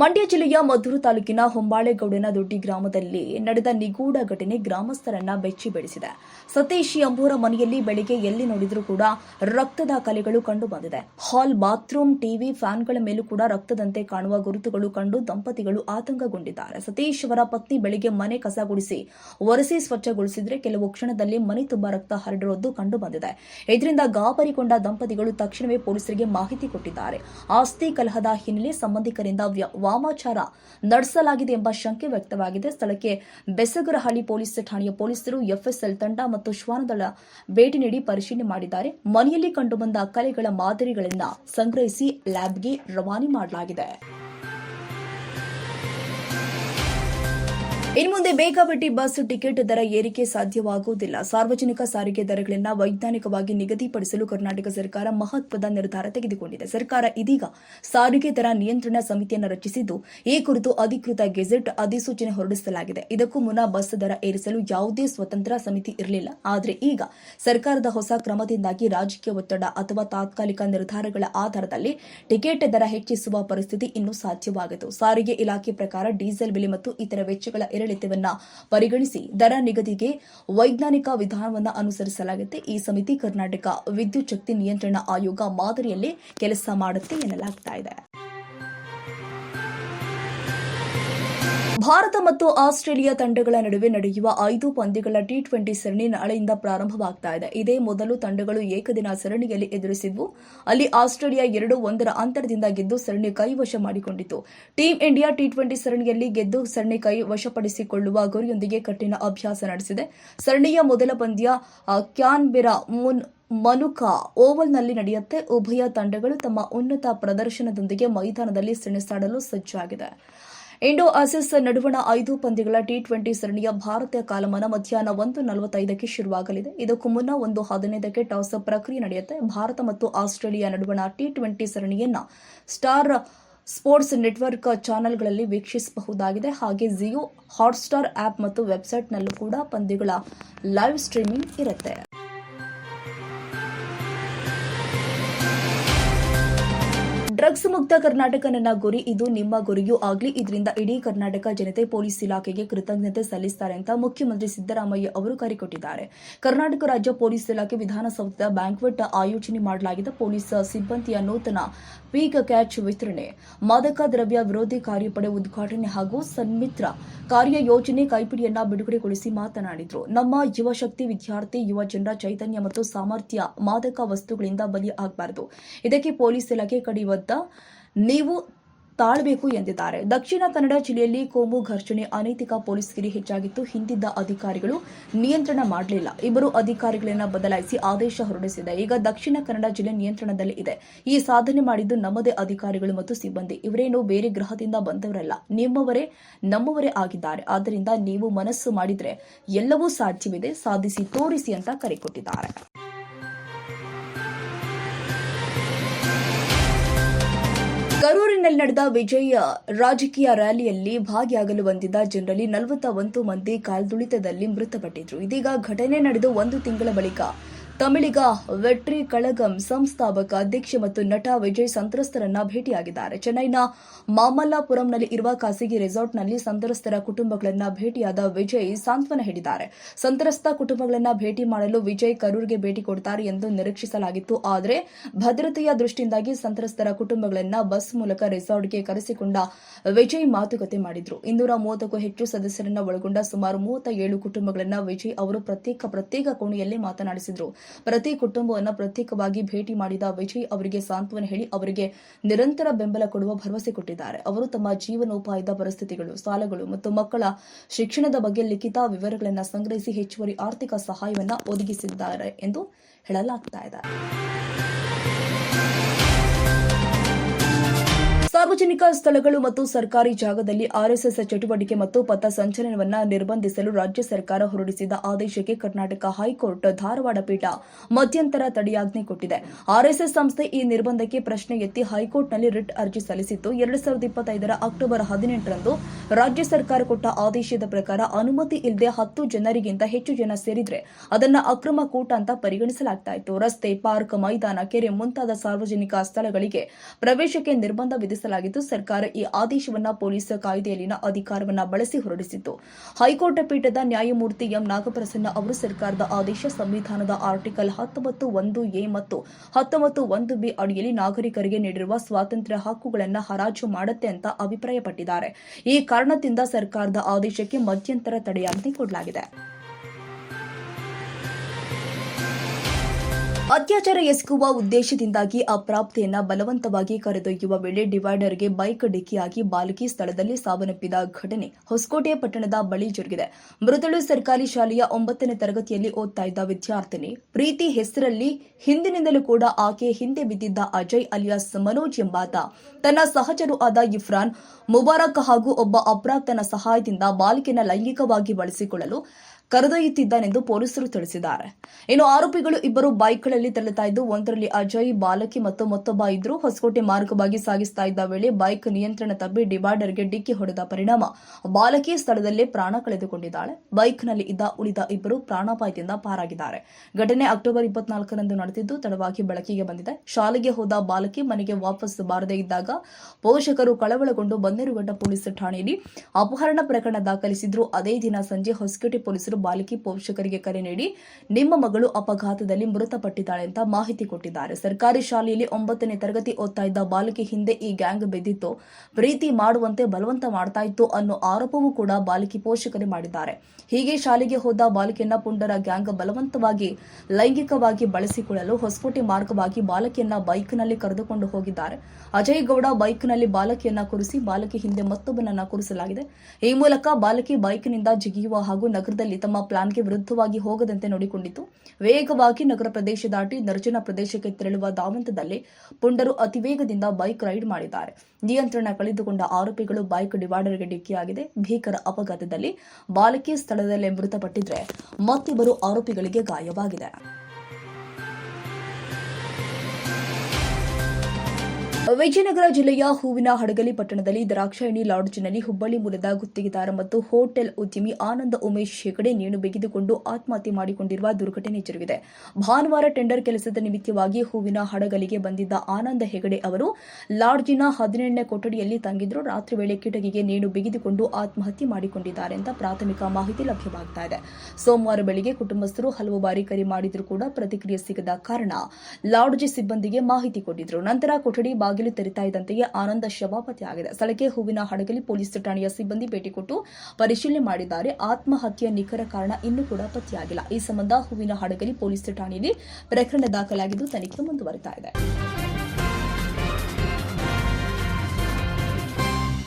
ಮಂಡ್ಯ ಜಿಲ್ಲೆಯ ಮದ್ದೂರು ತಾಲೂಕಿನ ಹೊಂಬಾಳೆಗೌಡನ ದೊಡ್ಡಿ ಗ್ರಾಮದಲ್ಲಿ ನಡೆದ ನಿಗೂಢ ಘಟನೆ ಗ್ರಾಮಸ್ಥರನ್ನ ಬೆಚ್ಚಿ ಬೆಳೆಸಿದೆ ಸತೀಶ್ ಎಂಬುವರ ಮನೆಯಲ್ಲಿ ಬೆಳಿಗ್ಗೆ ಎಲ್ಲಿ ನೋಡಿದರೂ ಕೂಡ ರಕ್ತದ ಕಲೆಗಳು ಕಂಡು ಬಂದಿದೆ. ಹಾಲ್, ಬಾತ್ರೂಮ್, ಟಿವಿ, ಫ್ಯಾನ್ಗಳ ಮೇಲೂ ಕೂಡ ರಕ್ತದಂತೆ ಕಾಣುವ ಗುರುತುಗಳು ಕಂಡು ದಂಪತಿಗಳು ಆತಂಕಗೊಂಡಿದ್ದಾರೆ. ಸತೀಶ್ ಅವರ ಪತ್ನಿ ಬೆಳಿಗ್ಗೆ ಮನೆ ಕಸ ಗುಡಿಸಿ ಒರೆಸಿ ಸ್ವಚ್ಛಗೊಳಿಸಿದ್ರೆ ಕೆಲವು ಕ್ಷಣದಲ್ಲಿ ಮನೆ ತುಂಬಾ ರಕ್ತ ಹರಡಿರೋದು ಕಂಡು ಬಂದಿದೆ. ಇದರಿಂದ ಗಾಬರಿಗೊಂಡ ದಂಪತಿಗಳು ತಕ್ಷಣವೇ ಪೊಲೀಸರಿಗೆ ಮಾಹಿತಿ ಕೊಟ್ಟಿದ್ದಾರೆ. ಆಸ್ತಿ ಕಲಹದ ಹಿನ್ನೆಲೆ ಸಂಬಂಧಿಕರಿಂದ ವಾಮಾಚಾರ ನಡೆಸಲಾಗಿದೆ ಎಂಬ ಶಂಕೆ ವ್ಯಕ್ತವಾಗಿದೆ. ಸ್ಥಳಕ್ಕೆ ಬೆಸಗರಹಳ್ಳಿ ಪೊಲೀಸ್ ಠಾಣೆಯ ಪೊಲೀಸರು, ಎಫ್ಎಸ್ಎಲ್ ತಂಡ ಮತ್ತು ಶ್ವಾನದಳ ಭೇಟಿ ನೀಡಿ ಪರಿಶೀಲನೆ ಮಾಡಿದ್ದಾರೆ. ಮನೆಯಲ್ಲಿ ಕಂಡುಬಂದ ಕಲೆಗಳ ಮಾದರಿಗಳನ್ನು ಸಂಗ್ರಹಿಸಿ ಲ್ಯಾಬ್ಗೆ ರವಾನೆ ಮಾಡಲಾಗಿದೆ. ಇನ್ನು ಮುಂದೆ ಬೇಕಾಬಿಟ್ಟಿ ಬಸ್ ಟಿಕೆಟ್ ದರ ಏರಿಕೆ ಸಾಧ್ಯವಾಗುವುದಿಲ್ಲ. ಸಾರ್ವಜನಿಕ ಸಾರಿಗೆ ದರಗಳನ್ನು ವೈಜ್ಞಾನಿಕವಾಗಿ ನಿಗದಿಪಡಿಸಲು ಕರ್ನಾಟಕ ಸರ್ಕಾರ ಮಹತ್ವದ ನಿರ್ಧಾರ ತೆಗೆದುಕೊಂಡಿದೆ. ಸರ್ಕಾರ ಇದೀಗ ಸಾರಿಗೆ ದರ ನಿಯಂತ್ರಣ ಸಮಿತಿಯನ್ನು ರಚಿಸಿದ್ದು, ಈ ಕುರಿತು ಅಧಿಕೃತ ಗೆಜೆಟ್ ಅಧಿಸೂಚನೆ ಹೊರಡಿಸಲಾಗಿದೆ. ಇದಕ್ಕೂ ಮುನ್ನ ಬಸ್ ದರ ಏರಿಸಲು ಯಾವುದೇ ಸ್ವತಂತ್ರ ಸಮಿತಿ ಇರಲಿಲ್ಲ. ಆದರೆ ಈಗ ಸರ್ಕಾರದ ಹೊಸ ಕ್ರಮದಿಂದಾಗಿ ರಾಜಕೀಯ ಒತ್ತಡ ಅಥವಾ ತಾತ್ಕಾಲಿಕ ನಿರ್ಧಾರಗಳ ಆಧಾರದಲ್ಲಿ ಟಿಕೆಟ್ ದರ ಹೆಚ್ಚಿಸುವ ಪರಿಸ್ಥಿತಿ ಇನ್ನೂ ಸಾಧ್ಯವಾಗದು. ಸಾರಿಗೆ ಇಲಾಖೆ ಪ್ರಕಾರ ಡೀಸೆಲ್ ಬೆಲೆ ಮತ್ತು ಇತರ ವೆಚ್ಚಗಳ ಏರಿಳಿತವನ್ನ ಪರಿಗಣಿಸಿ ದರ ನಿಗದಿಗೆ ವೈಜ್ಞಾನಿಕ ವಿಧಾನವನ್ನು ಅನುಸರಿಸಲಾಗುತ್ತೆ. ಈ ಸಮಿತಿ ಕರ್ನಾಟಕ ವಿದ್ಯುತ್ ಶಕ್ತಿ ನಿಯಂತ್ರಣ ಆಯೋಗ ಮಾದರಿಯಲ್ಲಿ ಕೆಲಸ ಮಾಡುತ್ತೆ ಎನ್ನಲಾಗ್ತಾ ಇದೆ. ಭಾರತ ಮತ್ತು ಆಸ್ಟ್ರೇಲಿಯಾ ತಂಡಗಳ ನಡುವೆ ನಡೆಯುವ ಐದು ಪಂದ್ಯಗಳ ಟಿ ಟ್ವೆಂಟಿ ಸರಣಿ ನಾಳೆಯಿಂದ ಪ್ರಾರಂಭವಾಗ್ತಾ ಇದೆ. ಇದೇ ಮೊದಲು ತಂಡಗಳು ಏಕದಿನ ಸರಣಿಯಲ್ಲಿ ಎದುರಿಸಿದ್ವು. ಅಲ್ಲಿ ಆಸ್ಟ್ರೇಲಿಯಾ ಎರಡು ಒಂದರ ಅಂತರದಿಂದ ಗೆದ್ದು ಸರಣಿ ಕೈವಶ ಮಾಡಿಕೊಂಡಿತು. ಟೀಂ ಇಂಡಿಯಾ ಟಿ ಟ್ವೆಂಟಿ ಸರಣಿಯಲ್ಲಿ ಗೆದ್ದು ಸರಣಿ ಕೈ ವಶಪಡಿಸಿಕೊಳ್ಳುವ ಗುರಿಯೊಂದಿಗೆ ಕಠಿಣ ಅಭ್ಯಾಸ ನಡೆಸಿದೆ. ಸರಣಿಯ ಮೊದಲ ಪಂದ್ಯ ಕ್ಯಾನ್ಬೆರಾ ಮುನ್, ಮನುಕಾ ಓವಲ್ನಲ್ಲಿ ನಡೆಯುತ್ತೆ. ಉಭಯ ತಂಡಗಳು ತಮ್ಮ ಉನ್ನತ ಪ್ರದರ್ಶನದೊಂದಿಗೆ ಮೈದಾನದಲ್ಲಿ ಸೆಣಸಾಡಲು ಸಜ್ಜಾಗಿದೆ. ಇಂಡೋ ಆಸಿಸ್ ನಡುವಣ ಐದು ಪಂದ್ಯಗಳ ಟಿ ಟ್ವೆಂಟಿ ಸರಣಿಯ ಭಾರತೀಯ ಕಾಲಮಾನ ಮಧ್ಯಾಹ್ನ ಒಂದು ನಲವತ್ತೈದಕ್ಕೆ ಶುರುವಾಗಲಿದೆ. ಇದಕ್ಕೂ ಮುನ್ನ ಒಂದು ಹದಿನೈದಕ್ಕೆ ಟಾಸ್ ಪ್ರಕ್ರಿಯೆ ನಡೆಯುತ್ತೆ. ಭಾರತ ಮತ್ತು ಆಸ್ಟ್ರೇಲಿಯಾ ನಡುವಣ ಟಿ ಟ್ವೆಂಟಿ ಸರಣಿಯನ್ನ ಸ್ಟಾರ್ ಸ್ಪೋರ್ಟ್ಸ್ ನೆಟ್ವರ್ಕ್ ಚಾನೆಲ್ಗಳಲ್ಲಿ ವೀಕ್ಷಿಸಬಹುದಾಗಿದೆ. ಹಾಗೆ ಜಿಯೋ ಹಾಟ್ಸ್ಟಾರ್ ಆಪ್ ಮತ್ತು ವೆಬ್ಸೈಟ್ನಲ್ಲೂ ಕೂಡ ಪಂದ್ಯಗಳ ಲೈವ್ ಸ್ಟ್ರೀಮಿಂಗ್ ಇರುತ್ತೆ. ಡ್ರಗ್ಸ್ ಮುಕ್ತ ಕರ್ನಾಟಕ ನನ್ನ ಗುರಿ, ಇದು ನಿಮ್ಮ ಗುರಿಯೂ ಆಗ್ಲಿ. ಇದರಿಂದ ಇಡೀ ಕರ್ನಾಟಕ ಜನತೆ ಪೊಲೀಸ್ ಇಲಾಖೆಗೆ ಕೃತಜ್ಞತೆ ಸಲ್ಲಿಸುತ್ತಾರೆ ಅಂತ ಮುಖ್ಯಮಂತ್ರಿ ಸಿದ್ದರಾಮಯ್ಯ ಅವರು ಕರೆ ಕೊಟ್ಟಿದ್ದಾರೆ ಕರ್ನಾಟಕ ರಾಜ್ಯ ಪೊಲೀಸ್ ಇಲಾಖೆ ವಿಧಾನಸೌಧದ ಬ್ಯಾಂಕ್ವೆಟ್ ಆಯೋಜನೆ ಮಾಡಲಾಗಿದ್ದ ಪೊಲೀಸ್ ಸಿಬ್ಬಂದಿಯ ನೂತನ ಪೀಕ್ ಕ್ಯಾಚ್ ವಿತರಣೆ, ಮಾದಕ ದ್ರವ್ಯ ವಿರೋಧಿ ಕಾರ್ಯಪಡೆ ಉದ್ಘಾಟನೆ ಹಾಗೂ ಸನ್ಮಿತ್ರ ಕಾರ್ಯ ಯೋಜನೆ ಕೈಪಿಡಿಯನ್ನ ಬಿಡುಗಡೆಗೊಳಿಸಿ ಮಾತನಾಡಿದರು. ನಮ್ಮ ಯುವಶಕ್ತಿ ವಿದ್ಯಾರ್ಥಿ, ಯುವ ಜನರ ಚೈತನ್ಯ ಮತ್ತು ಸಾಮರ್ಥ್ಯ ಮಾದಕ ವಸ್ತುಗಳಿಂದ ಬಲಿ ಆಗಬಾರದು. ಇದಕ್ಕೆ ಪೊಲೀಸ್ ಇಲಾಖೆ ಕಡಿಬದ್ಧ ನೀವು ತಾಳಬೇಕು ಎಂದಿದ್ದಾರೆ. ದಕ್ಷಿಣ ಕನ್ನಡ ಜಿಲ್ಲೆಯಲ್ಲಿ ಕೋಮು ಘರ್ಷಣೆ ಅನೈತಿಕ ಪೊಲೀಸ್ ಗಿರಿ ಹೆಚ್ಚಾಗಿತ್ತು. ಹಿಂದಿದ್ದ ಅಧಿಕಾರಿಗಳು ನಿಯಂತ್ರಣ ಮಾಡಲಿಲ್ಲ. ಇಬ್ಬರು ಅಧಿಕಾರಿಗಳನ್ನ ಬದಲಾಯಿಸಿ ಆದೇಶ ಹೊರಡಿಸಿದೆ. ಈಗ ದಕ್ಷಿಣ ಕನ್ನಡ ಜಿಲ್ಲೆ ನಿಯಂತ್ರಣದಲ್ಲಿ ಇದೆ. ಈ ಸಾಧನೆ ಮಾಡಿದ್ದು ನಮ್ಮದೇ ಅಧಿಕಾರಿಗಳು ಮತ್ತು ಸಿಬ್ಬಂದಿ. ಇವರೇನು ಬೇರೆ ಗ್ರಹದಿಂದ ಬಂದವರಲ್ಲ. ನಿಮ್ಮವರೇ ನಮ್ಮವರೇ ಆಗಿದ್ದಾರೆ. ಆದ್ದರಿಂದ ನೀವು ಮನಸ್ಸು ಮಾಡಿದ್ರೆ ಎಲ್ಲವೂ ಸಾಧ್ಯವಿದೆ. ಸಾಧಿಸಿ, ತೋರಿಸಿ ಅಂತ ಕರೆ ಕೊಟ್ಟಿದ್ದಾರೆ. ಕರೂರಿನಲ್ಲಿ ನಡೆದ ವಿಜಯ ರಾಜಕೀಯ ರ್ಯಾಲಿಯಲ್ಲಿ ಭಾಗಿಯಾಗಲು ಬಂದಿದ್ದ ಜನರಲ್ಲಿ ನಲವತ್ತ ಒಂದು ಮಂದಿ ಕಾಲ್ದುಳಿತದಲ್ಲಿ ಮೃತಪಟ್ಟಿದ್ರು. ಇದೀಗ ಘಟನೆ ನಡೆದು ಒಂದು ತಿಂಗಳ ಬಳಿಕ ತಮಿಳಿಗ ವೆಟ್ರಿ ಕಳಗಂ ಸಂಸ್ಥಾಪಕ ಅಧ್ಯಕ್ಷ ಮತ್ತು ನಟ ವಿಜಯ್ ಸಂತ್ರಸ್ತರನ್ನ ಭೇಟಿಯಾಗಿದ್ದಾರೆ. ಚೆನ್ನೈನ ಮಾಮಲ್ಲಾಪುರಂನಲ್ಲಿ ಇರುವ ಖಾಸಗಿ ರೆಸಾರ್ಟ್ನಲ್ಲಿ ಸಂತ್ರಸ್ತರ ಕುಟುಂಬಗಳನ್ನ ಭೇಟಿಯಾದ ವಿಜಯ್ ಸಾಂತ್ವನ ಹೇಳಿದ್ದಾರೆ. ಸಂತ್ರಸ್ತ ಕುಟುಂಬಗಳನ್ನ ಭೇಟಿ ಮಾಡಲು ವಿಜಯ್ ಕರೂರ್ಗೆ ಭೇಟಿ ಕೊಡ್ತಾರೆ ಎಂದು ನಿರೀಕ್ಷಿಸಲಾಗಿತ್ತು. ಆದರೆ ಭದ್ರತೆಯ ದೃಷ್ಟಿಯಿಂದಾಗಿ ಸಂತ್ರಸ್ತರ ಕುಟುಂಬಗಳನ್ನ ಬಸ್ ಮೂಲಕ ರೆಸಾರ್ಟ್ಗೆ ಕರೆಸಿಕೊಂಡ ವಿಜಯ್ ಮಾತುಕತೆ ಮಾಡಿದ್ರು. ಇನ್ನೂರ ಮೂವತ್ತಕ್ಕೂ ಹೆಚ್ಚು ಸದಸ್ಯರನ್ನ ಒಳಗೊಂಡ ಸುಮಾರು ಮೂವತ್ತ ಏಳು ಕುಟುಂಬಗಳನ್ನ ವಿಜಯ್ ಅವರು ಪ್ರತ್ಯೇಕ ಪ್ರತ್ಯೇಕ ಕೋಣೆಯಲ್ಲಿ ಮಾತನಾಡಿಸಿದ್ರು. ಪ್ರತಿ ಕುಟುಂಬವನ್ನು ಪ್ರತ್ಯೇಕವಾಗಿ ಭೇಟಿ ಮಾಡಿದ ವಿಜಯ್ ಅವರಿಗೆ ಸಾಂತ್ವನ ಹೇಳಿ ಅವರಿಗೆ ನಿರಂತರ ಬೆಂಬಲ ಕೊಡುವ ಭರವಸೆ ಕೊಟ್ಟಿದ್ದಾರೆ. ಅವರು ತಮ್ಮ ಜೀವನೋಪಾಯದ ಪರಿಸ್ಥಿತಿಗಳು, ಸಾಲಗಳು ಮತ್ತು ಮಕ್ಕಳ ಶಿಕ್ಷಣದ ಬಗ್ಗೆ ಲಿಖಿತ ವಿವರಗಳನ್ನು ಸಂಗ್ರಹಿಸಿ ಹೆಚ್ಚುವರಿ ಆರ್ಥಿಕ ಸಹಾಯವನ್ನು ಒದಗಿಸಿದ್ದಾರೆ ಎಂದು ಹೇಳಲಾಗ್ತಾ ಇದೆ. ಸಾರ್ವಜನಿಕ ಸ್ಥಳಗಳು ಮತ್ತು ಸರ್ಕಾರಿ ಜಾಗದಲ್ಲಿ ಆರ್ಎಸ್ಎಸ್ ಚಟುವಟಿಕೆ ಮತ್ತು ಪಥ ಸಂಚಲನವನ್ನ ನಿರ್ಬಂಧಿಸಲು ರಾಜ್ಯ ಸರ್ಕಾರ ಹೊರಡಿಸಿದ ಆದೇಶಕ್ಕೆ ಕರ್ನಾಟಕ ಹೈಕೋರ್ಟ್ ಧಾರವಾಡ ಪೀಠ ಮಧ್ಯಂತರ ತಡೆಯಾಜ್ಞೆ ಕೊಟ್ಟಿದೆ. ಆರ್ಎಸ್ಎಸ್ ಸಂಸ್ಥೆ ಈ ನಿರ್ಬಂಧಕ್ಕೆ ಪ್ರಶ್ನೆ ಎತ್ತಿ ಹೈಕೋರ್ಟ್ನಲ್ಲಿ ರಿಟ್ ಅರ್ಜಿ ಸಲ್ಲಿಸಿತ್ತು. ಎರಡು ಸಾವಿರದ ಇಪ್ಪತ್ತೈದರ ಅಕ್ಟೋಬರ್ ಹದಿನೆಂಟರಂದು ರಾಜ್ಯ ಸರ್ಕಾರ ಕೊಟ್ಟ ಆದೇಶದ ಪ್ರಕಾರ ಅನುಮತಿ ಇಲ್ಲದೆ ಹತ್ತು ಜನರಿಗಿಂತ ಹೆಚ್ಚು ಜನ ಸೇರಿದ್ರೆ ಅದನ್ನ ಅಕ್ರಮ ಕೂಟ ಅಂತ ಪರಿಗಣಿಸಲಾಗ್ತಾ ರಸ್ತೆ, ಪಾರ್ಕ್, ಮೈದಾನ, ಕೆರೆ ಮುಂತಾದ ಸಾರ್ವಜನಿಕ ಸ್ಥಳಗಳಿಗೆ ಪ್ರವೇಶಕ್ಕೆ ನಿರ್ಬಂಧ ವಿಧಿಸಲಾಗಿದೆ. ಹೊರಡಿಸಲಾಗಿದ್ದು ಸರ್ಕಾರ ಈ ಆದೇಶವನ್ನು ಪೊಲೀಸ್ ಕಾಯ್ದೆಯಲ್ಲಿನ ಅಧಿಕಾರವನ್ನ ಬಳಸಿ ಹೊರಡಿಸಿತ್ತು. ಹೈಕೋರ್ಟ್ ಪೀಠದ ನ್ಯಾಯಮೂರ್ತಿ ಎಂ. ನಾಗಪ್ರಸನ್ನ ಅವರು ಸರ್ಕಾರದ ಆದೇಶ ಸಂವಿಧಾನದ ಆರ್ಟಿಕಲ್ ಹತ್ತೊಂಬತ್ತು ಒಂದು ಎ ಮತ್ತು ಹತ್ತೊಂಬತ್ತು ಒಂದು ಬಿ ಅಡಿಯಲ್ಲಿ ನಾಗರಿಕರಿಗೆ ನೀಡಿರುವ ಸ್ವಾತಂತ್ರ್ಯ ಹಕ್ಕುಗಳನ್ನು ಹರಾಜು ಮಾಡುತ್ತೆ ಅಂತ ಅಭಿಪ್ರಾಯಪಟ್ಟಿದ್ದಾರೆ. ಈ ಕಾರಣದಿಂದ ಸರ್ಕಾರದ ಆದೇಶಕ್ಕೆ ಮಧ್ಯಂತರ ತಡೆಯಾಜ್ಞೆ ಕೊಡಲಾಗಿದೆ. ಅತ್ಯಾಚಾರ ಎಸಗುವ ಉದ್ದೇಶದಿಂದಾಗಿ ಅಪ್ರಾಪ್ತೆಯನ್ನ ಬಲವಂತವಾಗಿ ಕರೆದೊಯ್ಯುವ ವೇಳೆ ಡಿವೈಡರ್ಗೆ ಬೈಕ್ ಡಿಕ್ಕಿಯಾಗಿ ಬಾಲಕಿ ಸ್ಥಳದಲ್ಲಿ ಸಾವನ್ನಪ್ಪಿದ ಘಟನೆ ಹೊಸಕೋಟೆ ಪಟ್ಟಣದ ಬಳಿ ಜರುಗಿದೆ. ಮೃತಳು ಸರ್ಕಾರಿ ಶಾಲೆಯ ಒಂಬತ್ತನೇ ತರಗತಿಯಲ್ಲಿ ಓದ್ತಾ ಇದ್ದ ವಿದ್ಯಾರ್ಥಿನಿ. ಪ್ರೀತಿ ಹೆಸರಲ್ಲಿ ಹಿಂದಿನಿಂದಲೂ ಕೂಡ ಆಕೆ ಹಿಂದೆ ಬಿದ್ದಿದ್ದ ಅಜಯ್ ಅಲಿಯಾಸ್ ಮನೋಜ್ ಎಂಬಾತ. ತನ್ನ ಸಹಚರು ಆದ ಇಫ್ರಾನ್ ಮುಬಾರಕ್ ಹಾಗೂ ಒಬ್ಬ ಅಪ್ರಾಪ್ತನ ಸಹಾಯದಿಂದ ಬಾಲಕಿಯನ್ನ ಲೈಂಗಿಕವಾಗಿ ಬಳಸಿಕೊಳ್ಳಲು ಕರೆದೊಯ್ಯುತ್ತಿದ್ದಾನೆಂದು ಪೊಲೀಸರು ತಿಳಿಸಿದ್ದಾರೆ. ಇನ್ನು ಆರೋಪಿಗಳು ಇಬ್ಬರು ಬೈಕ್ಗಳಲ್ಲಿ ತೆರಳುತ್ತಾ ಇದ್ದು, ಒಂದರಲ್ಲಿ ಅಜಯ್, ಬಾಲಕಿ ಮತ್ತು ಮತ್ತೊಬ್ಬ ಇದ್ರು ಹೊಸಕೋಟೆ ಮಾರ್ಗವಾಗಿ ಸಾಗಿಸ್ತಾ ಇದ್ದ ವೇಳೆ ಬೈಕ್ ನಿಯಂತ್ರಣ ತಪ್ಪಿ ಡಿವೈಡರ್ಗೆ ಡಿಕ್ಕಿ ಹೊಡೆದ ಪರಿಣಾಮ ಬಾಲಕಿ ಸ್ಥಳದಲ್ಲೇ ಪ್ರಾಣ ಕಳೆದುಕೊಂಡಿದ್ದಾಳೆ. ಬೈಕ್ನಲ್ಲಿ ಇದ್ದ ಉಳಿದ ಇಬ್ಬರು ಪ್ರಾಣಾಪಾಯದಿಂದ ಪಾರಾಗಿದ್ದಾರೆ. ಘಟನೆ ಅಕ್ಟೋಬರ್ ಇಪ್ಪತ್ನಾಲ್ಕರಂದು ನಡೆದಿದ್ದು, ತಡವಾಗಿ ಬೆಳಕಿಗೆ ಬಂದಿದೆ. ಶಾಲೆಗೆ ಹೋದ ಬಾಲಕಿ ಮನೆಗೆ ವಾಪಸ್ ಬಾರದೇ ಇದ್ದಾಗ ಪೋಷಕರು ಕಳವಳಗೊಂಡು ಬನ್ನೇರುಘಟ್ಟ ಪೊಲೀಸ್ ಠಾಣೆಯಲ್ಲಿ ಅಪಹರಣ ಪ್ರಕರಣ ದಾಖಲಿಸಿದ್ರು. ಅದೇ ದಿನ ಸಂಜೆ ಹೊಸಕೋಟೆ ಪೊಲೀಸರು ಬಾಲಕಿ ಪೋಷಕರಿಗೆ ಕರೆ ನೀಡಿ ನಿಮ್ಮ ಮಗಳು ಅಪಘಾತದಲ್ಲಿ ಮೃತಪಟ್ಟಿದ್ದಾಳೆ ಅಂತ ಮಾಹಿತಿ ಕೊಟ್ಟಿದ್ದಾರೆ. ಸರ್ಕಾರಿ ಶಾಲೆಯಲ್ಲಿ ಒಂಬತ್ತನೇ ತರಗತಿ ಓದ್ತಾ ಇದ್ದ ಬಾಲಕಿ ಹಿಂದೆ ಈ ಗ್ಯಾಂಗ್ ಬಿದ್ದಿತ್ತು ಪ್ರೀತಿ ಮಾಡುವಂತೆ ಬಲವಂತ ಮಾಡ್ತಾ ಇತ್ತು ಅನ್ನೋ ಆರೋಪವೂ ಕೂಡ ಬಾಲಕಿ ಪೋಷಕರೇ ಮಾಡಿದ್ದಾರೆ. ಹೀಗೆ ಶಾಲೆಗೆ ಹೋದ ಬಾಲಕಿಯನ್ನ ಪುಂಡರ ಗ್ಯಾಂಗ್ ಬಲವಂತವಾಗಿ, ಲೈಂಗಿಕವಾಗಿ ಬಳಸಿಕೊಳ್ಳಲು ಹೊಸಕೋಟೆ ಮಾರ್ಗವಾಗಿ ಬಾಲಕಿಯನ್ನ ಬೈಕ್ನಲ್ಲಿ ಕರೆದುಕೊಂಡು ಹೋಗಿದ್ದಾರೆ. ಅಜಯ್ ಗೌಡ ಬೈಕ್ನಲ್ಲಿ ಬಾಲಕಿಯನ್ನ ಕುರಿಸಿ, ಬಾಲಕಿ ಹಿಂದೆ ಮತ್ತೊಬ್ಬನನ್ನ ಕುರಿಸಲಾಗಿದೆ. ಈ ಮೂಲಕ ಬಾಲಕಿ ಬೈಕ್ನಿಂದ ಜಿಗಿಯುವ ಹಾಗೂ ನಗರದಲ್ಲಿ ತಮ್ಮ ಪ್ಲಾನ್ಗೆ ವಿರುದ್ಧವಾಗಿ ಹೋಗದಂತೆ ನೋಡಿಕೊಂಡಿತು. ವೇಗವಾಗಿ ನಗರ ಪ್ರದೇಶ ದಾಟಿ ನಿರ್ಜನ ಪ್ರದೇಶಕ್ಕೆ ತೆರಳುವ ದಾವಂತದಲ್ಲಿ ಪುಂಡರು ಅತಿವೇಗದಿಂದ ಬೈಕ್ ರೈಡ್ ಮಾಡಿದ್ದಾರೆ. ನಿಯಂತ್ರಣ ಕಳೆದುಕೊಂಡ ಆರೋಪಿಗಳು ಬೈಕ್ ಡಿವೈಡರ್ಗೆ ಡಿಕ್ಕಿಯಾಗಿದೆ. ಭೀಕರ ಅಪಘಾತದಲ್ಲಿ ಬಾಲಕಿ ಸ್ಥಳದಲ್ಲೇ ಮೃತಪಟ್ಟಿದ್ರೆ ಮತ್ತಿಬ್ಬರು ಆರೋಪಿಗಳಿಗೆ ಗಾಯವಾಗಿದೆ. ವಿಜಯನಗರ ಜಿಲ್ಲೆಯ ಹೂವಿನ ಹಡಗಲಿ ಪಟ್ಟಣದಲ್ಲಿ ದ್ರಾಕ್ಷಾಯಣಿ ಲಾಡ್ಜ್ನಲ್ಲಿ ಹುಬ್ಬಳ್ಳಿ ಮೂಲದ ಗುತ್ತಿಗೆದಾರ ಮತ್ತು ಹೋಟೆಲ್ ಉದ್ಯಮಿ ಆನಂದ ಉಮೇಶ್ ಹೆಗಡೆ ನೇಣು ಬಿಗಿದುಕೊಂಡು ಆತ್ಮಹತ್ಯೆ ಮಾಡಿಕೊಂಡಿರುವ ದುರ್ಘಟನೆ ಜರುಗಿದೆ. ಭಾನುವಾರ ಟೆಂಡರ್ ಕೆಲಸದ ನಿಮಿತ್ತವಾಗಿ ಹೂವಿನ ಹಡಗಲಿಗೆ ಬಂದಿದ್ದ ಆನಂದ ಹೆಗಡೆ ಅವರು ಲಾಡ್ಜಿನ ಹದಿನೇಳನೇ ಕೊಠಡಿಯಲ್ಲಿ ತಂಗಿದ್ರು. ರಾತ್ರಿ ವೇಳೆ ಕಿಟಕಿಗೆ ನೇಣು ಬಿಗಿದುಕೊಂಡು ಆತ್ಮಹತ್ಯೆ ಮಾಡಿಕೊಂಡಿದ್ದಾರೆ ಅಂತ ಪ್ರಾಥಮಿಕ ಮಾಹಿತಿ ಲಭ್ಯವಾಗ್ತಾ ಇದೆ. ಸೋಮವಾರ ಬೆಳಿಗ್ಗೆ ಕುಟುಂಬಸ್ಥರು ಹಲವು ಬಾರಿ ಕರೆ ಮಾಡಿದರೂ ಕೂಡ ಪ್ರತಿಕ್ರಿಯೆ ಸಿಗದ ಕಾರಣ ಲಾಡ್ಜ್ ಸಿಬ್ಬಂದಿಗೆ ಮಾಹಿತಿ ಕೊಟ್ಟಿದ್ರು. ನಂತರ ಕೊಠಡಿ ಬಾಗಿಲು ತೆರೆತಾ ಇದ್ದಂತೆಯೇ ಆನಂದ ಶವ ಪತ್ತೆಯಾಗಿದೆ ಸ್ಥಳಕ್ಕೆ ಹೂವಿನ ಹಡಗಲಿ ಪೊಲೀಸ್ ಠಾಣೆಯ ಸಿಬ್ಬಂದಿ ಭೇಟಿ ಕೊಟ್ಟು ಪರಿಶೀಲನೆ ಮಾಡಿದ್ದಾರೆ. ಆತ್ಮಹತ್ಯೆಯ ನಿಖರ ಕಾರಣ ಇನ್ನೂ ಕೂಡ ಪತ್ತೆಯಾಗಿಲ್ಲ. ಈ ಸಂಬಂಧ ಹೂವಿನ ಹಡಗಲಿ ಪೊಲೀಸ್ ಠಾಣೆಯಲ್ಲಿ ಪ್ರಕರಣ ದಾಖಲಾಗಿದ್ದು ತನಿಖೆ ಮುಂದುವರಿತಾ ಇದೆ.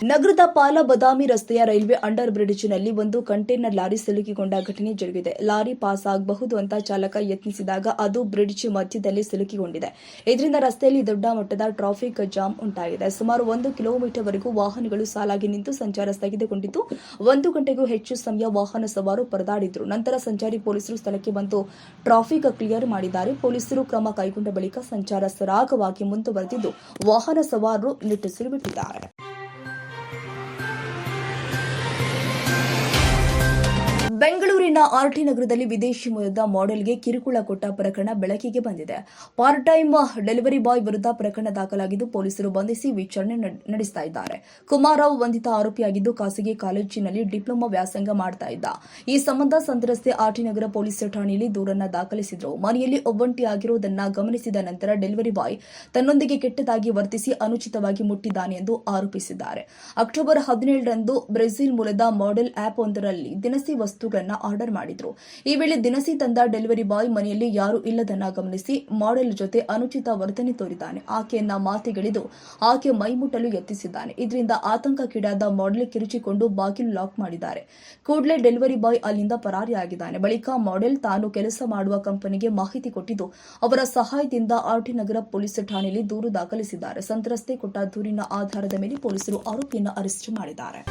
ನಗರದ ಪಾಲ ಬದಾಮಿ ರಸ್ತೆಯ ರೈಲ್ವೆ ಅಂಡರ್ ಬ್ರಿಡ್ಜ್ನಲ್ಲಿ ಒಂದು ಕಂಟೈನರ್ ಲಾರಿ ಸಿಲುಕಿಕೊಂಡ ಘಟನೆ ಜರುಗಿದೆ. ಲಾರಿ ಪಾಸ್ ಆಗಬಹುದು ಅಂತ ಚಾಲಕ ಯತ್ನಿಸಿದಾಗ ಅದು ಬ್ರಿಡ್ಜ್ ಮಧ್ಯದಲ್ಲಿ ಸಿಲುಕಿಕೊಂಡಿದೆ. ಇದರಿಂದ ರಸ್ತೆಯಲ್ಲಿ ದೊಡ್ಡ ಮಟ್ಟದ ಟ್ರಾಫಿಕ್ ಜಾಮ್ ಉಂಟಾಗಿದೆ. ಸುಮಾರು ಒಂದು ಕಿಲೋಮೀಟರ್ ವರೆಗೂ ವಾಹನಗಳು ಸಾಲಾಗಿ ನಿಂತು ಸಂಚಾರ ಸ್ಥಗಿತಗೊಂಡಿದ್ದು, ಒಂದು ಗಂಟೆಗೂ ಹೆಚ್ಚು ಸಮಯ ವಾಹನ ಸವಾರು ಪರದಾಡಿದ್ರು. ನಂತರ ಸಂಚಾರಿ ಪೊಲೀಸರು ಸ್ಥಳಕ್ಕೆ ಬಂದು ಟ್ರಾಫಿಕ್ ಕ್ಲಿಯರ್ ಮಾಡಿದ್ದಾರೆ. ಪೊಲೀಸರು ಕ್ರಮ ಕೈಗೊಂಡ ಬಳಿಕ ಸಂಚಾರ ಸರಾಗವಾಗಿ ಮುಂದುವರೆದಿದ್ದು, ವಾಹನ ಸವಾರರು ನಿಟ್ಟುಸಿರು ಬಿಟ್ಟಿದ್ದಾರೆ. ಬೆಂಗಳೂರಿನ ಆರ್ಟಿ ನಗರದಲ್ಲಿ ವಿದೇಶಿ ಮೂಲದ ಮಾಡೆಲ್ಗೆ ಕಿರುಕುಳ ಕೊಟ್ಟ ಪ್ರಕರಣ ಬೆಳಕಿಗೆ ಬಂದಿದೆ. ಪಾರ್ಟ್ ಟೈಮ್ ಡೆಲಿವರಿ ಬಾಯ್ ವಿರುದ್ಧ ಪ್ರಕರಣ ದಾಖಲಾಗಿದ್ದು ಪೊಲೀಸರು ಬಂಧಿಸಿ ವಿಚಾರಣೆ ನಡ್- ನಡೆಸ್ತಾ ಇದ್ದಾರೆ. ಕುಮಾರರಾವ್ ಬಂಧಿತ ಆರೋಪಿಯಾಗಿದ್ದು ಖಾಸಗಿ ಕಾಲೇಜಿನಲ್ಲಿ ಡಿಪ್ಲೊಮಾ ವ್ಯಾಸಂಗ ಮಾಡ್ತಾ ಇದ್ದ. ಈ ಸಂಬಂಧ ಸಂತ್ರಸ್ತೆ ಆರ್ಟಿ ನಗರ ಪೊಲೀಸ್ ಠಾಣೆಯಲ್ಲಿ ದೂರನ್ನ ದಾಖಲಿಸಿದ್ರು. ಮನೆಯಲ್ಲಿ ಒಬ್ಬಂಟಿಯಾಗಿರುವುದನ್ನ ಗಮನಿಸಿದ ನಂತರ ಡೆಲಿವರಿ ಬಾಯ್ ತನ್ನೊಂದಿಗೆ ಕೆಟ್ಟದಾಗಿ ವರ್ತಿಸಿ ಅನುಚಿತವಾಗಿ ಮುಟ್ಟಿದ್ದಾನೆ ಎಂದು ಆರೋಪಿಸಿದ್ದಾರೆ. ಅಕ್ಟೋಬರ್ ಹದಿನೇಳರಂದು ಬ್ರೆಜಿಲ್ ಮೂಲದ ಮಾಡೆಲ್ ಆಪ್ ಒಂದರಲ್ಲಿ ದಿನಸಿ ವಸ್ತುಗಳನ್ನ ಆರ್ಡರ್ ಮಾಡಿದ್ರು. ಈ ವೇಳೆ ದಿನಸಿ ತಂದ ಡೆಲಿವರಿ ಬಾಯ್ ಮನೆಯಲ್ಲಿ ಯಾರು ಇಲ್ಲದನ್ನ ಗಮನಿಸಿ ಮಾಡೆಲ್ ಜೊತೆ ಅನುಚಿತ ವರ್ತನೆ ತೋರಿದ್ದಾನೆ. ಆಕೆಯನ್ನ ಮಾತಿಗಿಳಿದು ಆಕೆ ಮೈಮುಟ್ಟಲು ಯತ್ನಿಸಿದ್ದಾನೆ. ಇದರಿಂದ ಆತಂಕಕ್ಕೀಡಾದ ಮಾಡೆಲ್ ಕಿರುಚಿಕೊಂಡು ಬಾಗಿಲು ಲಾಕ್ ಮಾಡಿದ್ದಾರೆ. ಕೂಡಲೇ ಡೆಲಿವರಿ ಬಾಯ್ ಅಲ್ಲಿಂದ ಪರಾರಿಯಾಗಿದ್ದಾನೆ. ಬಳಿಕ ಮಾಡೆಲ್ ತಾನು ಕೆಲಸ ಮಾಡುವ ಕಂಪನಿಗೆ ಮಾಹಿತಿ ಕೊಟ್ಟಿದ್ದು, ಅವರ ಸಹಾಯದಿಂದ ಆರ್ಟಿ ನಗರ ಪೊಲೀಸ್ ಠಾಣೆಯಲ್ಲಿ ದೂರು ದಾಖಲಿಸಿದ್ದಾರೆ. ಸಂತ್ರಸ್ತೆ ಕೊಟ್ಟ ದೂರಿನ ಆಧಾರದ ಮೇಲೆ ಪೊಲೀಸರು ಆರೋಪಿಯನ್ನು ಅರೆಸ್ಟ್ ಮಾಡಿದ್ದಾರೆ.